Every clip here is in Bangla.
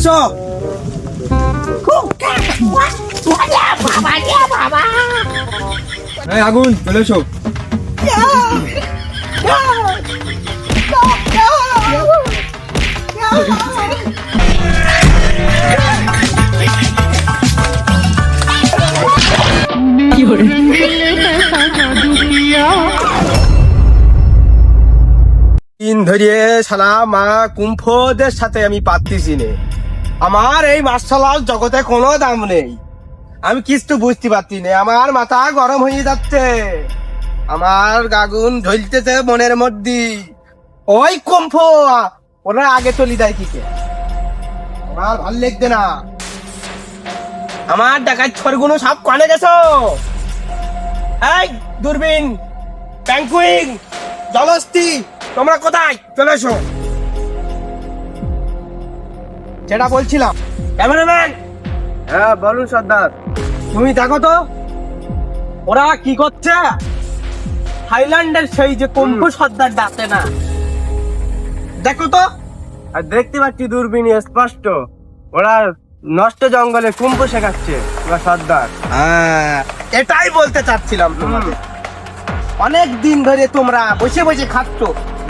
আসো। আগুন চলে এসো। দিন ধরিয়ে শালা মা কুম্ফদের সাথে আমি পাচ্ছি নে আমার এই মার্শাল জগতে কোনো দাম নেই। আমি কিছু বুঝতে পারছি না, আমার মাথা গরম হয়ে যাচ্ছে। আমার গাগুন ঝলতেছে মনের মধ্যে। ওই কুম্ফ ওরা আগে চলি দেয় কি? আমার ভালো লাগছে না। আমার ডাকাত ছরগুলো সব কনে গেছো? এই, দূরবীন ব্যাংকুইং জলস্তি তোমরা কোথায়? চলে এসো। যেটা বলছিলাম। ক্যামেরাম্যান! হ্যাঁ বলুন সর্দার। তুমি দেখো তো ওরা কি করছে? থাইল্যান্ডের সেই যে কুম্ভ সর্দার ডাকে না। দেখো তো। আর দেখতে পাচ্ছি দূরবীন স্পষ্ট। ওরা নষ্ট জঙ্গলে কুম্ভ শেখাচ্ছে ওরা সর্দার। হ্যাঁ এটাই বলতে চাচ্ছিলাম তোমাদের। অনেক দিন ধরে তোমরা বসে বসে খাচ্ছ।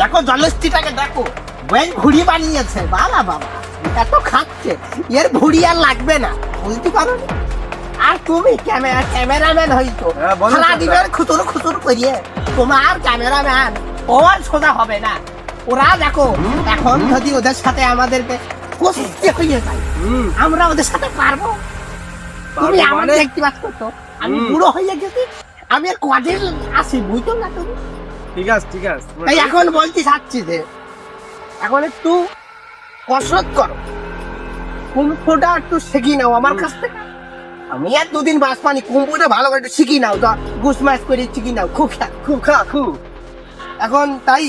দেখো জলস্থিটাকে দেখো। ওই ঘুড়ি বানিয়েছে বাবা বাবা। এত খাচ্ছে। এর ঘুড়ি আর লাগবে না বুঝতে পারো আর তুমি ক্যামেরা ক্যামেরাম্যান হইতো হ্যাঁ, সারা দিবেন খুতুর খুতুর করিয়ে তোমার ক্যামেরাম্যান ওর সোজা হবে না। ওরা দেখো এখন যদি ওদের সাথে আমাদেরকে কুস্তি হয়ে যায় আমরা ওদের সাথে পারব? তুমি আমার মানে? দেখতে পাচ্ছ তো আমি। বুড়ো হয়ে গেছি আমি আর কদিন আসি বুঝতো না তুমি? ঠিক আছে ঠিক আছে। তাই এখন বলতে চাচ্ছি যে এখন একটু কসরত করো। কুম্ফুটা একটু শিখি নাও আমার কাছ থেকে। আমি আর দুদিন বাস পানি কুম্ফুটা ভালো করে একটু শিখি নাও তো গুস মাস করে শিখি নাও খুব খা খুব খা খুব। এখন তাই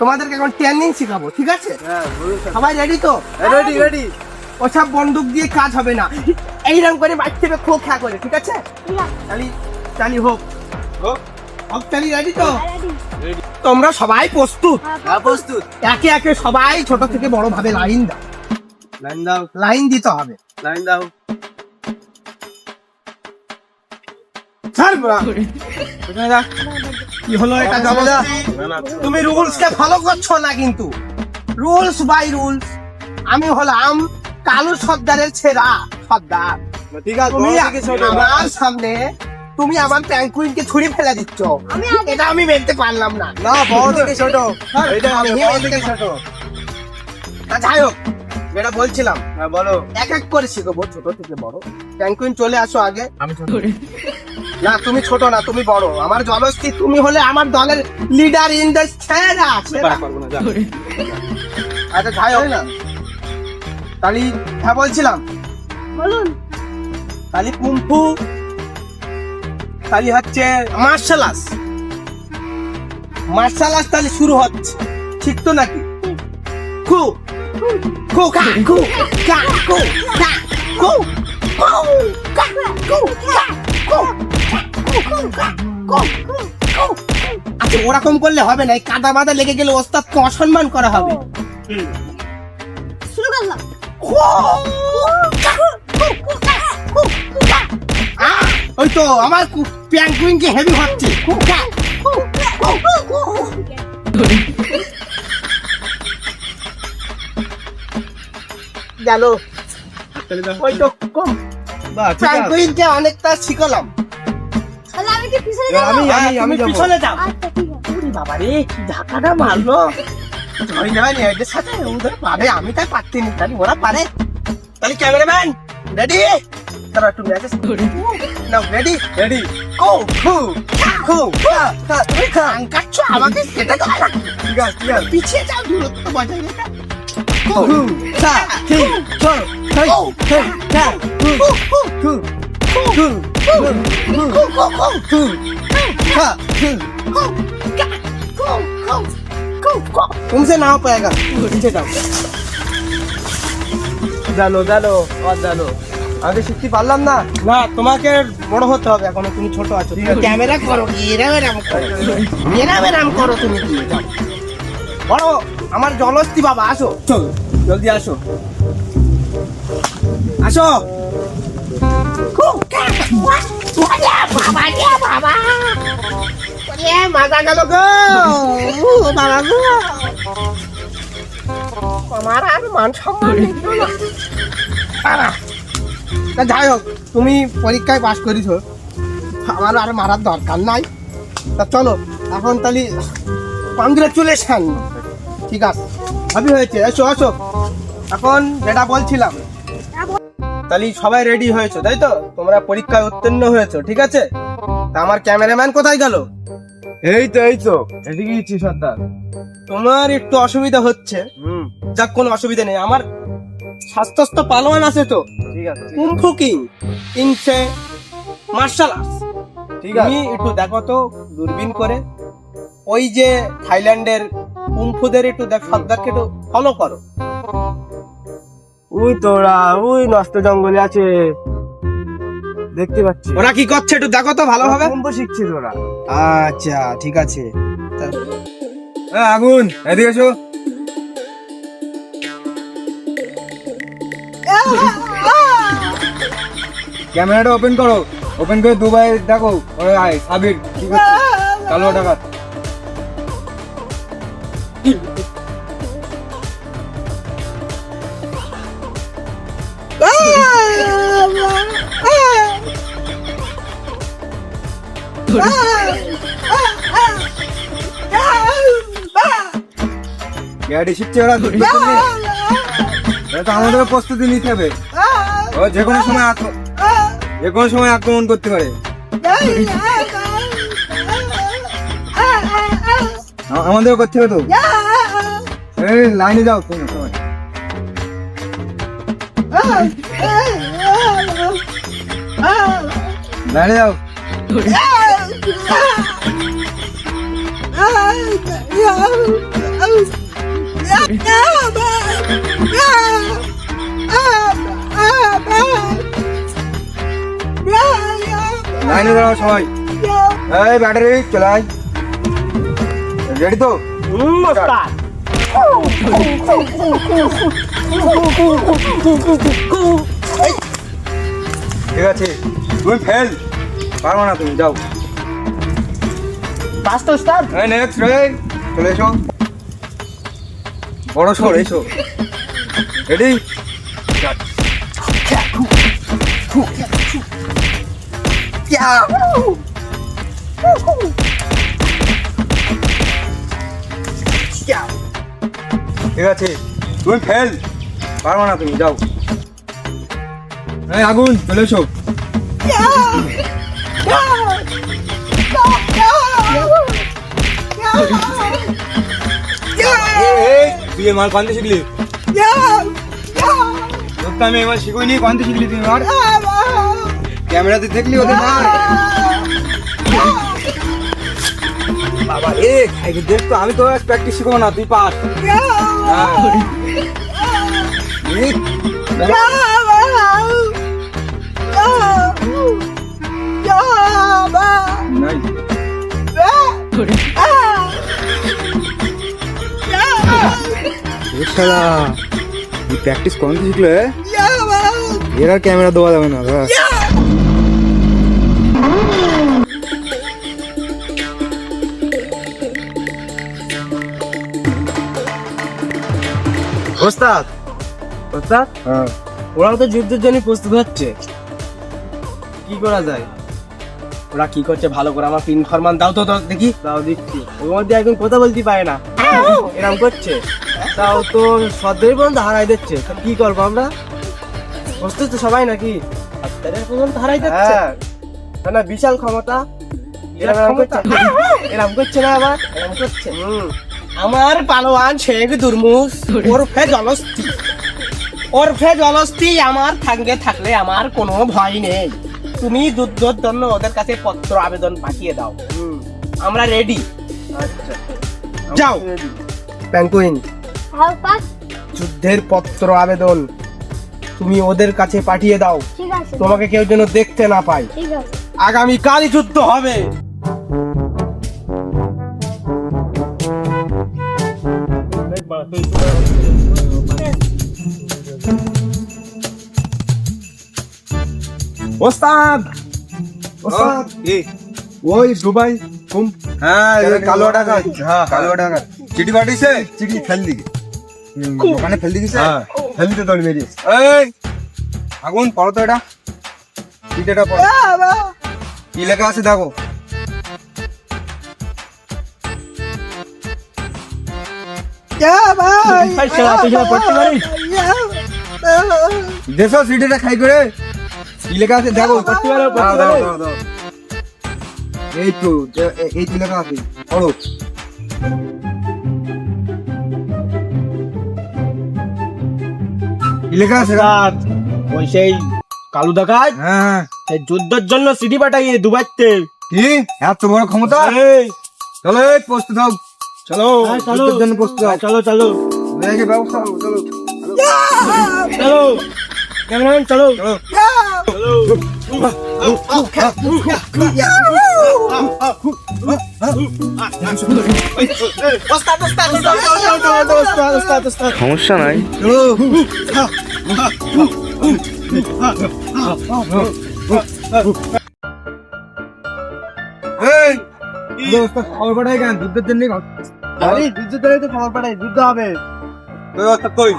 তোমাদেরকে এখন ট্রেনিং শিখাবো ঠিক আছে? হ্যাঁ সবাই রেডি তো? রেডি রেডি ওসব বন্দুক দিয়ে কাজ হবে না। এইরকম করে বাচ্চাকে খো খা করে ঠিক আছে? চালি চালি হোক। হোক। হোক রেডি তো? তোমরা সবাই প্রস্তুত? হ্যাঁ প্রস্তুত। একে একে সবাই ছোট থেকে বড় ভাবে লাইন দাও। লাইন দাও। লাইন দিতে হবে। লাইন দাও? কি হলো এটা? তুমি রুলস কে ফলো করছ না কিন্তু? রুলস বাই রুলস আমি হলাম কালু সর্দারের ছেড়া সর্দার। ঠিক আছে আমার সামনে তুমি আমার প্যাঙ্কুইনকে ছুরি ফেলে দিচ্ছ। এটা আমি মেনতে পারলাম না। না বড় থেকে ছোট। এইটা আমি আমি বড় থেকে ছোট। তা যাই হোক যেটা বলছিলাম হ্যাঁ বলো। এক এক করে শিখব ছোট থেকে বড়। প্যাঙ্কুইন চলে আসো আগে। আমি ছোট। না তুমি ছোট না তুমি বড়। আমার জলস্থি তুমি হলে আমার দলের লিডার ইন দ্য সেরা আচ্ছা যাই হোক। না। তাহলে হ্যাঁ বলছিলাম। বলুন। তাহলে কুম্ফু তাহলে হচ্ছে মার্শাল আর্টস মার্শাল আর্টস তাহলে শুরু হচ্ছে। ঠিক তো নাকি? কু কু কা কু কা কু কা কু কু কা কু কা কু কু কা কু কু আচ্ছা ওরকম করলে হবে না এই কাদা বাদা লেগে গেলে ওস্তাদকে অসম্মান করা হবে। শুরু করলাম। ওই তো আমার প্যাঙ্কুইনকে হেভি হচ্ছে গেল। ওই তো কম। প্যাঙ্কুইনকে অনেকটা শিখলাম। আমি আমি আচ্ছা, পিছনে যাও। বাবা রে কি ধাক্কাটা মারলো। ধন্যবাদ এদের সাথে ওদের পারে আমি তাই পারতিনি। তাহলে ওরা পারে। তাহলে ক্যামেরাম্যান রেডি? তারা একটু ম্যাচেস নাও রেডি রেডি গো হু হু তুমি কান কাটছো আমাকে সেটা তো ঠিক আছে ঠিক আছে পিছিয়ে যাও দূরত্ব বজায় রেখে গো হু সা থি ফো হেই গো হেই কা হু হু হু হু হু হু হু হু হু হা হু तुमसे ना हो पाएगा पीछे जाओ জানো জানো আর জানো আগে শিখতে পারলাম না। না তোমাকে বড় হতে হবে এখনও তুমি ছোট আছো। তুমি ক্যামেরা করো এরাম করো। এরাম করো তুমি। দিয়ে বড় আমার জলস্তি বাবা আসো। চল জলদি আসো। আসো। মাথা গেল গো। বাবা গো। আমার আর মান সম্মান তা যাই হোক তুমি পরীক্ষায় পাশ করেছ। আমার আর মারার দরকার নাই। তা চলো এখন তাহলে কংগ্রেচুলেশন ঠিক আছে ভাবি হয়েছে। এসো এসো। এখন যেটা বলছিলাম তাহলে সবাই রেডি হয়েছো তাই তো? তোমরা পরীক্ষায় উত্তীর্ণ হয়েছো ঠিক আছে? তা আমার ক্যামেরাম্যান কোথায় গেল? এই তো এই তো। এদিকে সর্দার। তোমার একটু অসুবিধা হচ্ছে। হুম। যাক কোনো অসুবিধা নেই। আমার স্বাস্থ্যস্থ পালোয়ান আছে তো? ঠিক আছে কুম্ফু কিং কিংসে মার্শাল আর্টস। ঠিক আছে। একটু দেখো তো দূরবীন করে। ওই যে থাইল্যান্ডের কুম্ফুদের একটু দেখ সর্দারকে একটু ফলো করো। ওই তোরা ওই নষ্ট জঙ্গলে আছে। দেখতে পাচ্ছি। ওরা কি করছে একটু দেখো তো ভালোভাবে কুম্ভ শিখছি তোরা আচ্ছা ঠিক আছে। আগুন এদিকে এসো। ক্যামেরাটা ওপেন করো ওপেন করে দুবাই দেখো ওরে আয় সাবির কি করছে কালো ডাকাত গাড়ি শিখছে ওরা আমাদের প্রস্তুতি নিতে হবে। ও, যে কোনো সময় যে কোনো সময় আক্রমণ করতে পারে। আমাদেরও করতে হবে তো? এই, লাইনে যাও তুমি সময় লাইনে যাও। লাইনে দাঁড়াও সবাই। এই ব্যাটারি চলাই রেডি তো? ঠিক আছে তুমি ফেল পারব না তুমি যাও। পাঁচটা স্টার্ট এই নেক্সট রে চলে এসো। বড় সর এসো। রেডি ঠিক আছে, তুমি ফেল পারব না তুমি, যাও। আগুন, চলে এসো। তুই মাল কানতে শিখলি? তো আমি এবার শিখুইনি কানতে শিখলি তুই মার? ক্যামেরাতে দেখলি ওদের মার? বাবা এ খাইকে দেখ তো আমি তো প্র্যাকটিস শিখব না তুই পাস। তুই প্র্যাকটিস কোন শিখলে এর আর ক্যামেরা দেওয়া যাবে না ব্যাস। ওস্তাদ ওস্তাদ? হ্যাঁ। ওরা তো যুদ্ধের জন্য প্রস্তুত হচ্ছে। কি করা যায়? ওরা কি করছে ভালো করে আমার পিন ফরমান দাও তো দেখি। তাও দিচ্ছি। ওর মধ্যে এখন কথা বলতে পারে না। এরকম করছে। তাও তো সদ্যই পর্যন্ত হারাই দিচ্ছে। তা কি করব আমরা? তো সবাই নাকি? পর্যন্ত হারাই যাচ্ছে। হ্যাঁ। না, না বিশাল ক্ষমতা। এরম করছে। এরম করছে না আবার? এরম করছে। হুম। আমার পালোয়ান শেখ দুর্মুস ওরফে জলস্থি ওরফে জলস্থি আমার সঙ্গে থাকলে আমার কোনো ভয় নেই। তুমি যুদ্ধের জন্য ওদের কাছে পত্র আবেদন পাঠিয়ে দাও। হুম। আমরা রেডি আচ্ছা। যাও। প্যাঙ্কুইন যুদ্ধের পত্র আবেদন। তুমি ওদের কাছে পাঠিয়ে দাও। ঠিক আছে। তোমাকে কেউ যেন দেখতে না পায়। ঠিক আছে। আগামী কালই যুদ্ধ হবে। ওস্তাদ! ওস্তাদ! ওই দুবাই কুম হ্যাঁ কালো টাকা হ্যাঁ কালো টাকা চিঠি পাঠিয়েছে? চিঠি ফেল দিকে। দোকানে ফেল দিয়েছে? হ্যাঁ দিতে দৌড় মেরিস এই! আগুন পড়ো তো এটা। পিঠেটা পড়ো? কি লেখা আছে দেখো। দেশ সিটিটা খাই করে। কি লেখা আছে দেখো। এই তো এই তো লেখা আছে। পড়ো। লেখা আছে রাত। ওই সেই কালু দেখায় হ্যাঁ। সেই যুদ্ধের জন্য সিটি পাঠাইয়ে দুবাইতে। কি? এত বড় ক্ষমতা? চলো প্রস্তুত হোক চলো হ্যাঁ, চলো। যুদ্ধের জন্য প্রস্তুত হ্যাঁ, চলো চলো। ব্যবস্থা চলো। চলো। ক্যামেরাম্যান চলো। সমস্যা নাই। খবর পাঠাই কেন যুদ্ধের জন্য যুদ্ধ তো খবর পাঠাই যুদ্ধ হবে। কই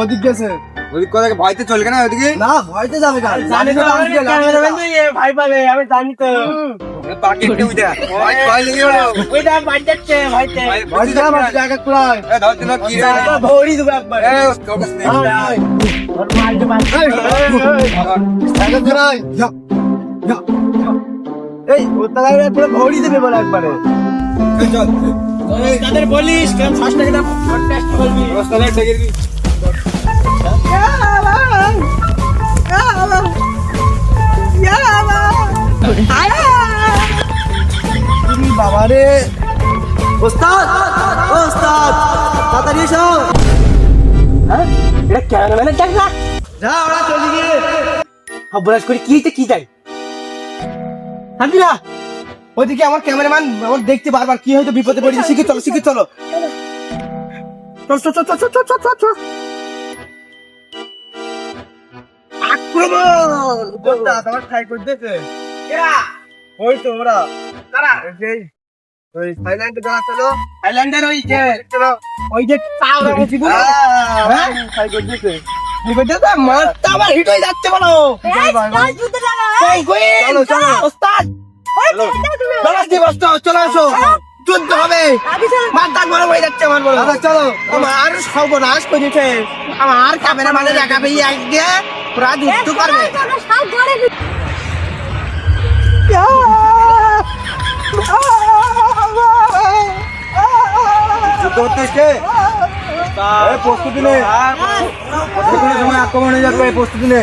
ওদিক গেছে। ওই কোথাকে ভয়তে চলবে না ওদিকে না ভয়তে জানি তো ভাই ভৌড়ি দেবে বলে একবারে। তাদের বলিস কেমন ফার্স্ট টাকা বলবি করবি রাস্তায় ডেকে দিবি বাবা রে ওস্তাদ ওস্তাদ তাড়াতাড়ি এসো হ্যাঁ এটা ক্যামেরাম্যানের ডাক না যা ওরা চলে গিয়ে খবরাজ করে কি হইতে কি যাই না ওইদিকে আমার ক্যামেরাম্যান আমার দেখতে বারবার কি হয়তো বিপদে পড়েছে শিখে চলো শিখে চল চল চল চল চল চল চল আক্রমণ! ট্রাই করতেছে ওই তো ওরা। কারা? সেই ওই থাইল্যান্ডে যারা চলো থাইল্যান্ডের ওই যে চলো ওই যে বলো হ্যাঁ? ট্রাই করতেছে হিট হয়ে যাচ্ছে বলো। চলো চলো ওস্তাদ। চলো আসো। যুদ্ধ হবে। মাথা গরম হয়ে যাচ্ছে আমার বলো। চলো। আমার সর্বনাশ করেছে আমার ক্যামেরা মানে দেখাবে আজকে। পুরা ধুত করবে প্রস্তুতি নে। সময় আক্রমণ যাবে প্রস্তুতি নে।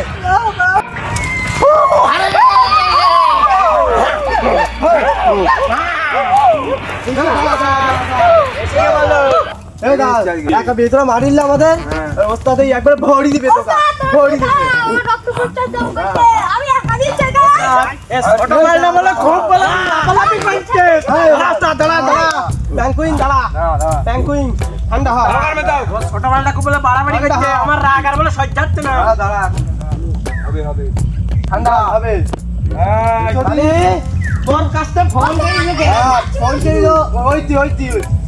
একা ভেতরে মারিলে আমাদের। ওস্তাদ একবার ভরি দিবে তোকা ভরি দিবে। আমি হাজির জায়গা ছোটবেলা বলে খুব বলে পালাপি করছে। রাস্তা দাঁড়া দাঁড়া ব্যাংকুইন দাঁড়া। ব্যাংকুইন ঠান্ডা হ। ছোটবেলাটা খুব বলে বাড়াবাড়ি করছে। আমার রাগ আর বলে সহ্য হচ্ছে না। দাঁড়া হবে হবে। ঠান্ডা হবে। আরে তোর কাছে ফোন করে ফোন করে দাও ওই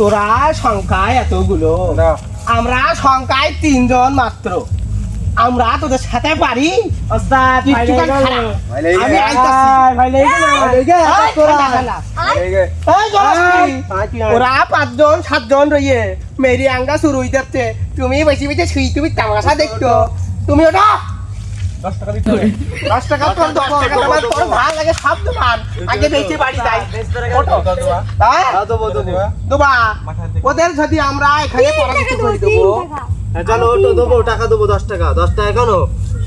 তোরা সংখ্যায় এতগুলো। আমরা সংখ্যায় তিনজন মাত্র। আমরা তোদের সাথে পারি? ওরা পাঁচজন সাতজন রইয়ে মেরি আঙ্গা শুরু হয়ে যাচ্ছে তুমি বেশি বেশি শুই তুমি তামাশা দেখতো তুমি ওটা দশ টাকা দিতে হবে। দশ টাকা তোর দশ তোর ভালো লাগে সব দোকান। আগে বেশি বাড়ি যাই। ওটো। হ্যাঁ? দিবা। ওদের যদি আমরা এখানে পরাজিত করে দেবো হ্যাঁ, চলো ওটো দেবো টাকা দেবো দশ টাকা। দশ টাকা কেন?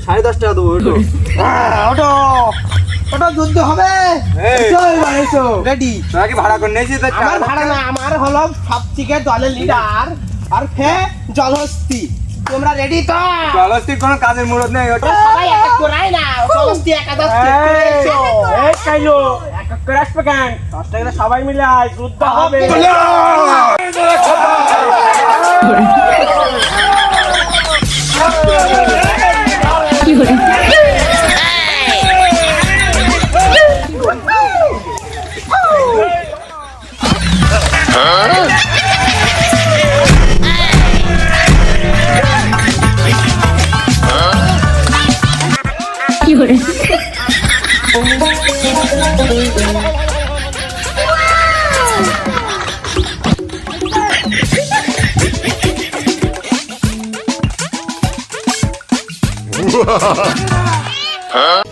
সাড়ে দশ টাকা দেবো ওটো। হ্যাঁ, ওটো। ওটো যুদ্ধ হবে। রেডি তোরা ভাড়া করে নিয়েছিস আমার চার- ভাড়া না আমার হলো সবথেকে দলের লিডার আর ফে জলহস্তি তোমরা রেডি তো? চলস্তি কোন কাজের মুরত নেই ওটা? সবাই এক এক করাই না চলস্তি একাদশ এই কাইলো এক এক করে আসবে কেন? দশটা করে সবাই মিলে আয় যুদ্ধ হবে। কি Huh? করে Huh?